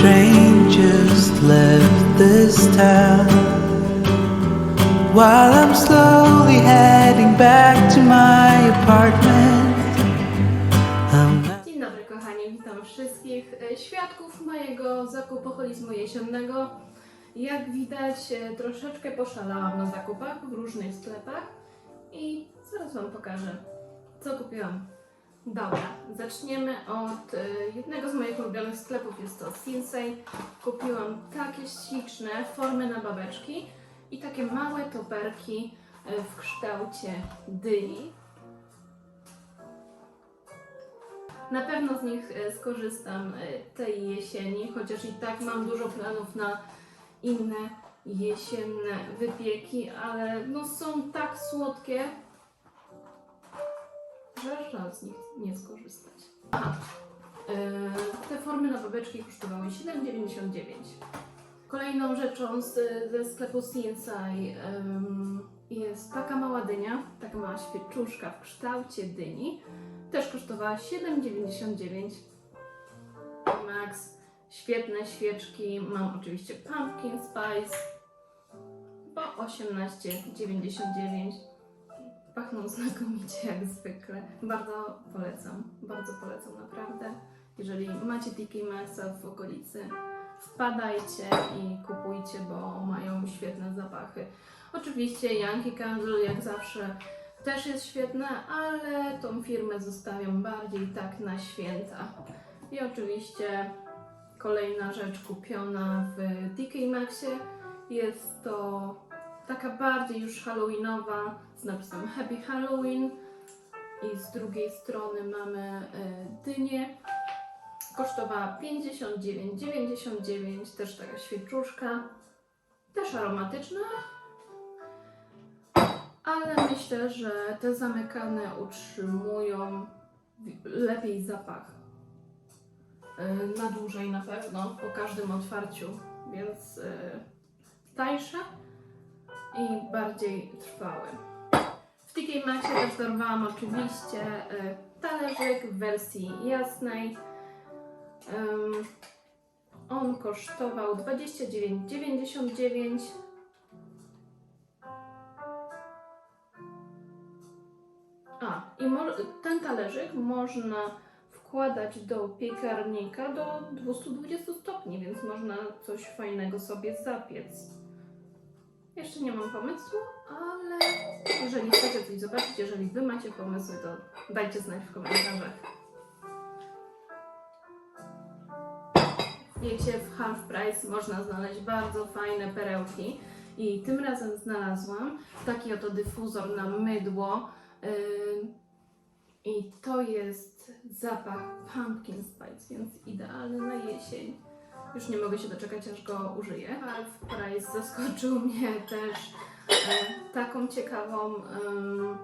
train just left this town. While I'm slowly heading back to my apartment. Dzień dobry kochani, witam wszystkich e, świadków mojego zakupu holizmu jesiennego. Jak widać e, troszeczkę poszalałam na zakupach w różnych sklepach i zaraz Wam pokażę co kupiłam. Dobra, zaczniemy od e, jednego z moich ulubionych sklepów, jest to Sinsei. Kupiłam takie śliczne formy na babeczki i takie małe toperki e, w kształcie dyni. Na pewno z nich e, skorzystam tej jesieni, chociaż i tak mam dużo planów na inne jesienne wypieki, ale no są tak słodkie, żal z nich nie skorzystać. Aha. E, Te formy na babeczki kosztowały 7,99. Kolejną rzeczą z, ze sklepu Sinsai em, jest taka mała dynia, taka mała świeczuszka w kształcie dyni. Też kosztowała 7,99. Max. Świetne świeczki. Mam oczywiście Pumpkin Spice po 18,99. Pachną znakomicie jak zwykle. Bardzo polecam. Bardzo polecam naprawdę. Jeżeli macie TK Maxa w okolicy, wpadajcie i kupujcie, bo mają świetne zapachy. Oczywiście Yankee Candle jak zawsze też jest świetne, ale tą firmę zostawiam bardziej tak na święta. I oczywiście kolejna rzecz kupiona w TK Maxie jest to taka bardziej już halloweenowa z napisem Happy Halloween i z drugiej strony mamy e, dynię. Kosztowała 59,99, też taka świeczuszka, też aromatyczna, ale myślę, że te zamykane utrzymują lepiej zapach. Yy, Na dłużej na pewno, po każdym otwarciu, więc yy, tańsze i bardziej trwałe. W TK Maxie też oczywiście yy, talerzyk w wersji jasnej. On kosztował 29,99 A, i ten talerzyk można wkładać do piekarnika do 220 stopni, więc można coś fajnego sobie zapiec. Jeszcze nie mam pomysłu, jeżeli chcecie coś zobaczyć, jeżeli Wy macie pomysły, to dajcie znać w komentarzach. Wiecie, w Half Price można znaleźć bardzo fajne perełki i tym razem znalazłam taki oto dyfuzor na mydło, Ym, I to jest zapach pumpkin spice, więc idealny na jesień. Już nie mogę się doczekać, aż go użyję. Half Price zaskoczył mnie też e, taką ciekawą, em,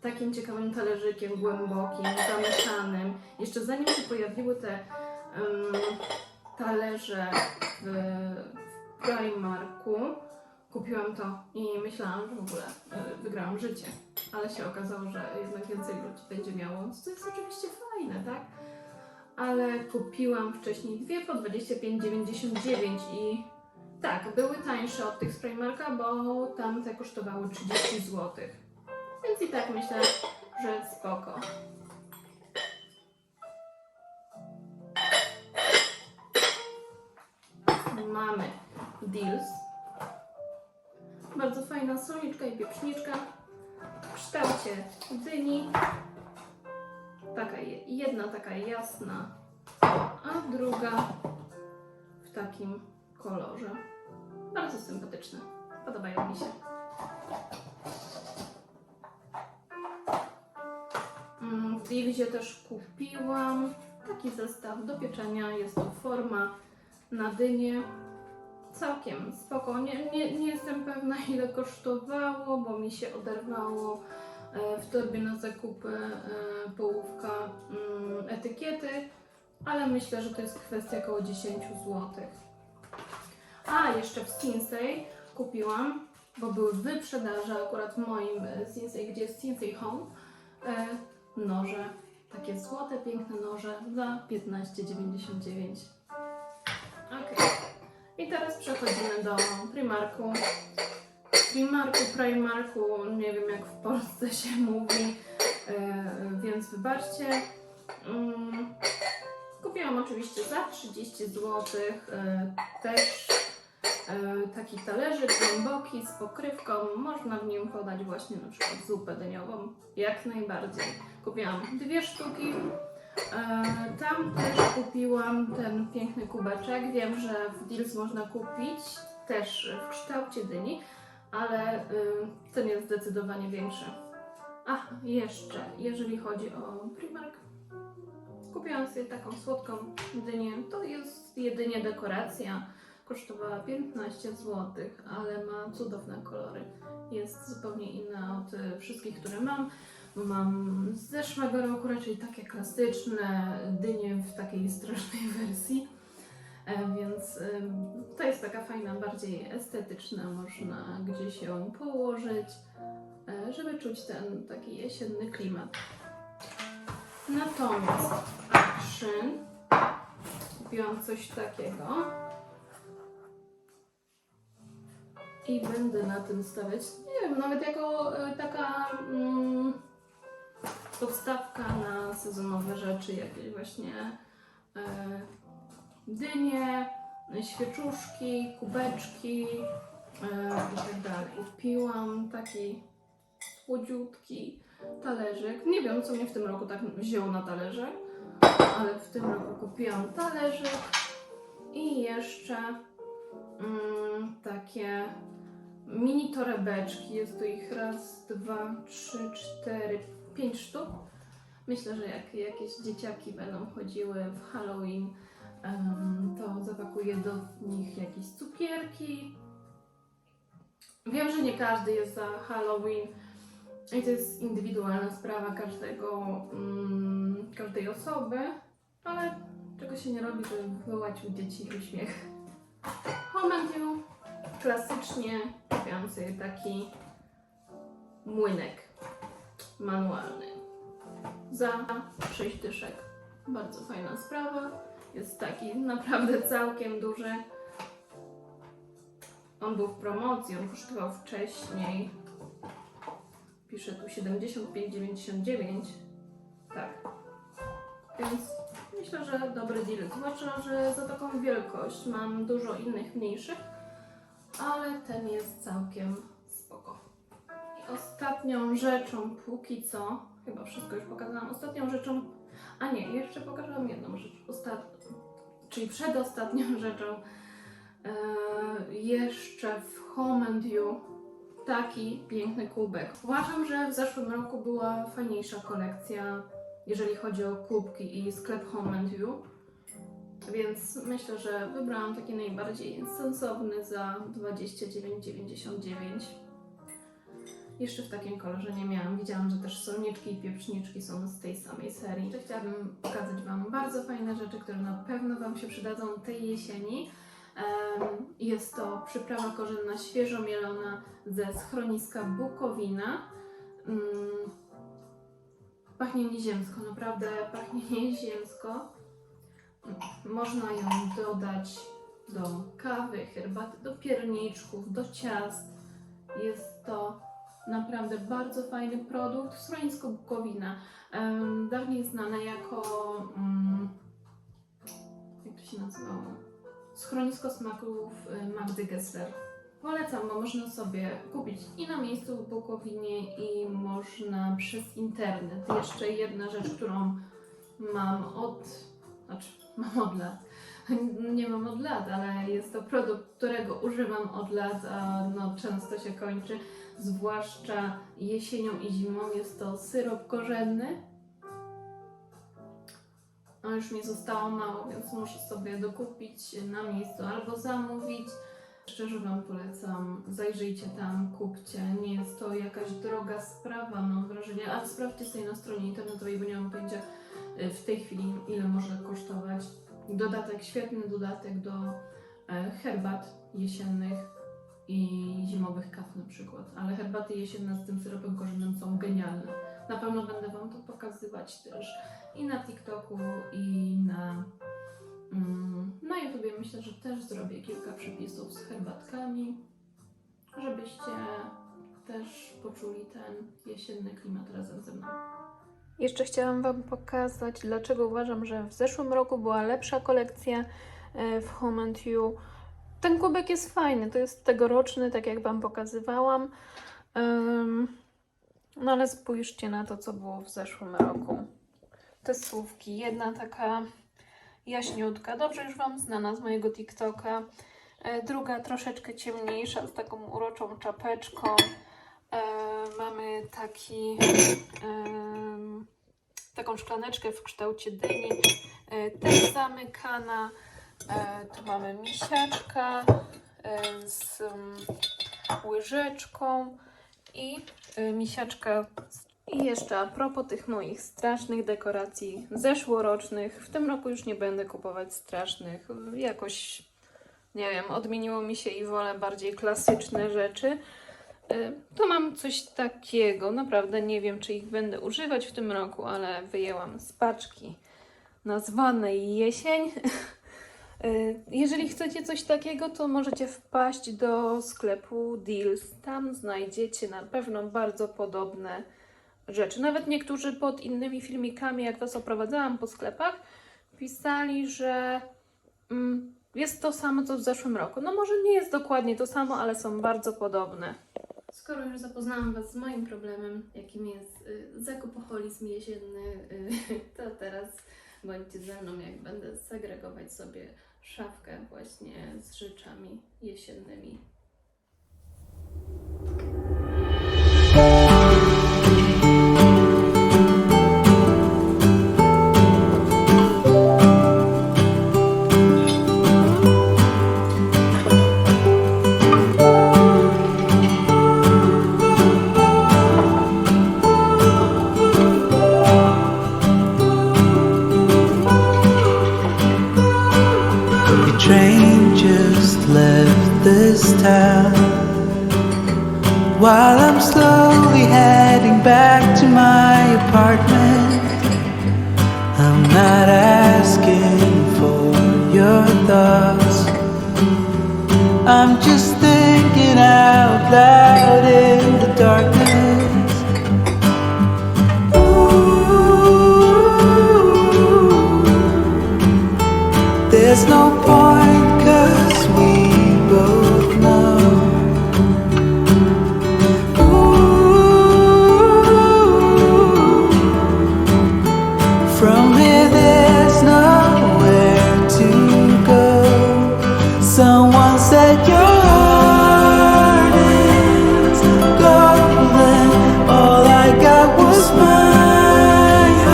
takim ciekawym talerzykiem głębokim, zamykanym. Jeszcze zanim się pojawiły te em, talerze w, w Primarku, kupiłam to i myślałam, że w ogóle e, wygrałam życie. Ale się okazało, że jednak więcej ludzi będzie miało, co jest oczywiście fajne, tak? Ale kupiłam wcześniej dwie po 25,99 i tak, były tańsze od tych z Primarka, bo tamte kosztowały 30 zł. Więc i tak myślę, że spoko. Mamy deals. Bardzo fajna soniczka i pieprzniczka w kształcie dyni. Taka je- jedna taka jasna, a druga w takim kolorze. Bardzo sympatyczne. Podobają mi się. Mm, W Dilzie też kupiłam taki zestaw do pieczenia. Jest to forma na dynię. Całkiem spoko. Nie, nie, nie jestem pewna ile kosztowało, bo mi się oderwało e, w torbie na zakupy e, połówka mm, etykiety, ale myślę, że to jest kwestia około 10 zł. A, jeszcze w Sinsei kupiłam, bo były wyprzedaże akurat w moim e, Sinsei, gdzie jest Sinsei Home, e, noże, takie złote, piękne noże za 15,99. Okej. I teraz przechodzimy do Primarku. Primarku, Primarku, nie wiem jak w Polsce się mówi, e, więc wybaczcie. Mm, Kupiłam oczywiście za 30 zł też taki talerzyk głęboki z pokrywką. Można w nim podać właśnie na przykład zupę dyniową, jak najbardziej. Kupiłam dwie sztuki. E, Tam też kupiłam ten piękny kubeczek. Wiem, że w Deals można kupić też w kształcie dyni, ale y, ten jest zdecydowanie większy. A, jeszcze, jeżeli chodzi o Primark, kupiłam sobie taką słodką dynię. To jest jedynie dekoracja. Kosztowała 15 zł, ale ma cudowne kolory. Jest zupełnie inna od y, wszystkich, które mam. Mam z zeszłego roku raczej takie klasyczne dynie w takiej strasznej wersji. E, Więc ym, to jest taka fajna, bardziej estetyczna, można gdzieś ją położyć, e, żeby czuć ten taki jesienny klimat. Natomiast Action kupiłam coś takiego i będę na tym stawiać, nie wiem, nawet jako e, taka mm, podstawka na sezonowe rzeczy, jakieś właśnie e, dynie, świeczuszki, kubeczki e, i tak dalej. Kupiłam taki słodziutki talerzyk. Nie wiem, co mnie w tym roku tak wzięło na talerze, ale w tym roku kupiłam talerzyk i jeszcze mm, takie mini torebeczki. Jest tu ich raz, dwa, trzy, cztery, pięć sztuk. Myślę, że jak jakieś dzieciaki będą chodziły w Halloween, to zapakuję do nich jakieś cukierki. Wiem, że nie każdy jest za Halloween i to jest indywidualna sprawa każdego, mm, każdej osoby, ale czego się nie robi, żeby wywołać u dzieci uśmiech. Home and You klasycznie kupiłam sobie taki młynek manualny za 6 dyszek. Bardzo fajna sprawa. Jest taki naprawdę całkiem duży. On był w promocji, on kosztował wcześniej. Pisze tu 75,99. Tak. Więc myślę, że dobry deal. Zwłaszcza, że za taką wielkość mam dużo innych mniejszych, ale ten jest całkiem spoko. I ostatnią rzeczą, póki co, chyba wszystko już pokazałam, ostatnią rzeczą, a nie, jeszcze pokażę jedną rzecz, Ostat... czyli przedostatnią rzeczą, e, jeszcze w Home and You taki piękny kubek. Uważam, że w zeszłym roku była fajniejsza kolekcja, jeżeli chodzi o kubki i sklep Home and You. Więc myślę, że wybrałam taki najbardziej sensowny za 29,99. Jeszcze w takim kolorze nie miałam. Widziałam, że też solniczki i pieprzniczki są z tej samej serii. To chciałabym pokazać Wam bardzo fajne rzeczy, które na pewno Wam się przydadzą tej jesieni. Jest to przyprawa korzenna świeżo mielona ze schroniska Bukowina. Mm, Pachnie nieziemsko, naprawdę pachnie nieziemsko. Można ją dodać do kawy, herbaty, do pierniczków, do ciast. Jest to naprawdę bardzo fajny produkt. Schronisko Bukowina, em, dawniej znane jako. Mm, jak to się nazywało? Schronisko smaków y, Magdy Gessler. Polecam, bo można sobie kupić i na miejscu w Bukowinie, i można przez internet. Jeszcze jedna rzecz, którą mam od. Znaczy, mam od lat. Nie mam od lat, ale jest to produkt, którego używam od lat, a no, często się kończy, zwłaszcza jesienią i zimą. Jest to syrop korzenny. A już mi zostało mało, więc muszę sobie dokupić na miejscu albo zamówić. Szczerze Wam polecam, zajrzyjcie tam, kupcie. Nie jest to jakaś droga sprawa, mam wrażenie, ale sprawdźcie sobie na stronie internetowej, bo nie mam pojęcia w tej chwili, ile może kosztować. Dodatek, świetny dodatek do e, herbat jesiennych i zimowych kaw na przykład. Ale herbaty jesienne z tym syropem korzennym są genialne. Na pewno będę Wam to pokazywać też i na TikToku, i na Mm, Na YouTubie myślę, że też zrobię kilka przepisów z herbatkami, żebyście też poczuli ten jesienny klimat razem ze mną. Jeszcze chciałam Wam pokazać, dlaczego uważam, że w zeszłym roku była lepsza kolekcja e, w Home and You. Ten kubek jest fajny, to jest tegoroczny, tak jak Wam pokazywałam. No ale spójrzcie na to, co było w zeszłym roku. Te słówki, jedna taka jaśniutka, dobrze już Wam znana z mojego TikToka. E, Druga troszeczkę ciemniejsza, z taką uroczą czapeczką. E, mamy taki, taką szklaneczkę w kształcie dyni. E, też zamykana. E, tu mamy misiaczka e, z mm, łyżeczką i misiaczka. I jeszcze a propos tych moich strasznych dekoracji zeszłorocznych, w tym roku już nie będę kupować strasznych. Jakoś, nie wiem, odmieniło mi się i wolę bardziej klasyczne rzeczy. Y, To mam coś takiego. Naprawdę nie wiem, czy ich będę używać w tym roku, ale wyjęłam z paczki nazwanej jesień. Y, Jeżeli chcecie coś takiego, to możecie wpaść do sklepu Deals. Tam znajdziecie na pewno bardzo podobne rzeczy. Nawet niektórzy pod innymi filmikami, jak Was oprowadzałam po sklepach, pisali, że mm, jest to samo co w zeszłym roku. No może nie jest dokładnie to samo, ale są bardzo podobne. Skoro już zapoznałam Was z moim problemem, jakim jest y, zakupoholizm jesienny, y, to teraz bądźcie ze mną, jak będę segregować sobie szafkę właśnie z rzeczami jesiennymi. While I'm slowly heading back to my apartment, I'm not asking for your thoughts. I'm just thinking out loud in the darkness. Ooh. There's no point